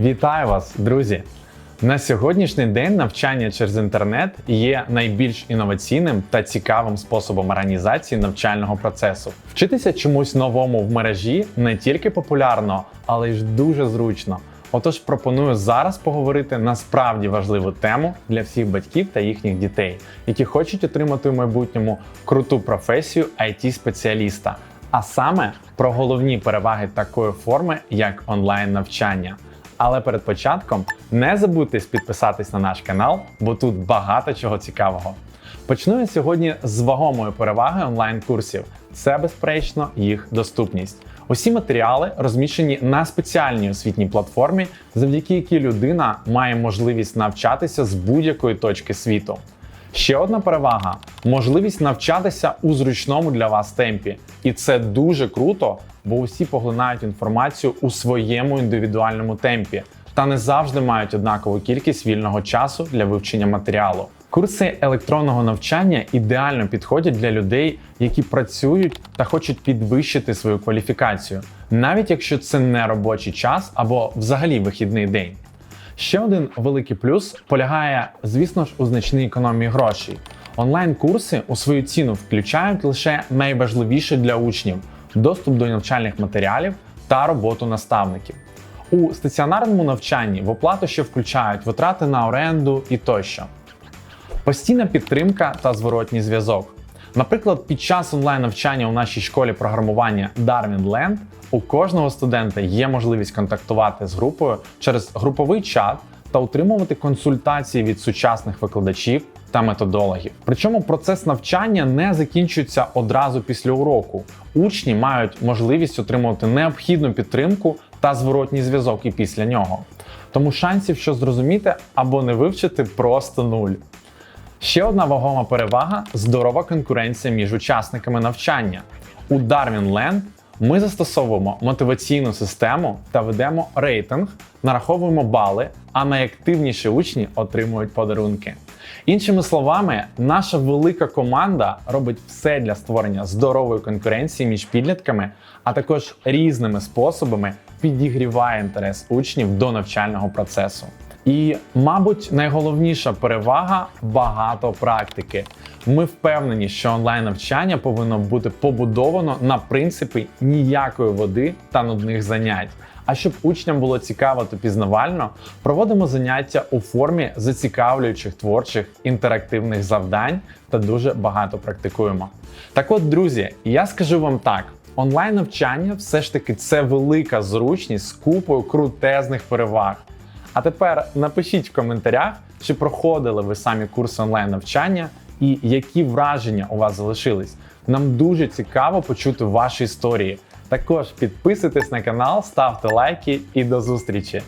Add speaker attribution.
Speaker 1: Вітаю вас, друзі! На сьогоднішній день навчання через інтернет є найбільш інноваційним та цікавим способом організації навчального процесу. Вчитися чомусь новому в мережі не тільки популярно, але й дуже зручно. Отож, пропоную зараз поговорити на справді важливу тему для всіх батьків та їхніх дітей, які хочуть отримати в майбутньому круту професію it спеціаліста а саме про головні переваги такої форми, як онлайн навчання. Але перед початком не забудьте підписатись на наш канал, бо тут багато чого цікавого. Почну я сьогодні з вагомої переваги онлайн-курсів. Це, безперечно, їх доступність. Усі матеріали розміщені на спеціальній освітній платформі, завдяки якій людина має можливість навчатися з будь-якої точки світу. Ще одна перевага можливість навчатися у зручному для вас темпі. І це дуже круто, бо усі поглинають інформацію у своєму індивідуальному темпі та не завжди мають однакову кількість вільного часу для вивчення матеріалу. Курси електронного навчання ідеально підходять для людей, які працюють та хочуть підвищити свою кваліфікацію, навіть якщо це не робочий час або взагалі вихідний день. Ще один великий плюс полягає, звісно ж, у значній економії грошей. Онлайн-курси у свою ціну включають лише найважливіше для учнів доступ до навчальних матеріалів та роботу наставників. У стаціонарному навчанні в оплату ще включають витрати на оренду і тощо. Постійна підтримка та зворотній зв'язок. Наприклад, під час онлайн-навчання у нашій школі програмування Darwin Land у кожного студента є можливість контактувати з групою через груповий чат та отримувати консультації від сучасних викладачів та методологів. Причому процес навчання не закінчується одразу після уроку. Учні мають можливість отримувати необхідну підтримку та зворотній зв'язок і після нього. Тому шансів, що зрозуміти або не вивчити, просто нуль. Ще одна вагома перевага здорова конкуренція між учасниками навчання. У Darwin Land ми застосовуємо мотиваційну систему та ведемо рейтинг, нараховуємо бали, а найактивніші учні отримують подарунки. Іншими словами, наша велика команда робить все для створення здорової конкуренції між підлітками, а також різними способами підігріває інтерес учнів до навчального процесу. І, мабуть, найголовніша перевага багато практики. Ми впевнені, що онлайн навчання повинно бути побудовано на принципі ніякої води та нудних занять. А щоб учням було цікаво та пізнавально, проводимо заняття у формі зацікавлюючих творчих інтерактивних завдань та дуже багато практикуємо. Так от, друзі, я скажу вам так. Онлайн навчання все ж таки це велика зручність з купою крутезних переваг. А тепер напишіть в коментарях, чи проходили ви самі курси онлайн навчання і які враження у вас залишились. Нам дуже цікаво почути ваші історії. Також підписуйтесь на канал, ставте лайки і до зустрічі!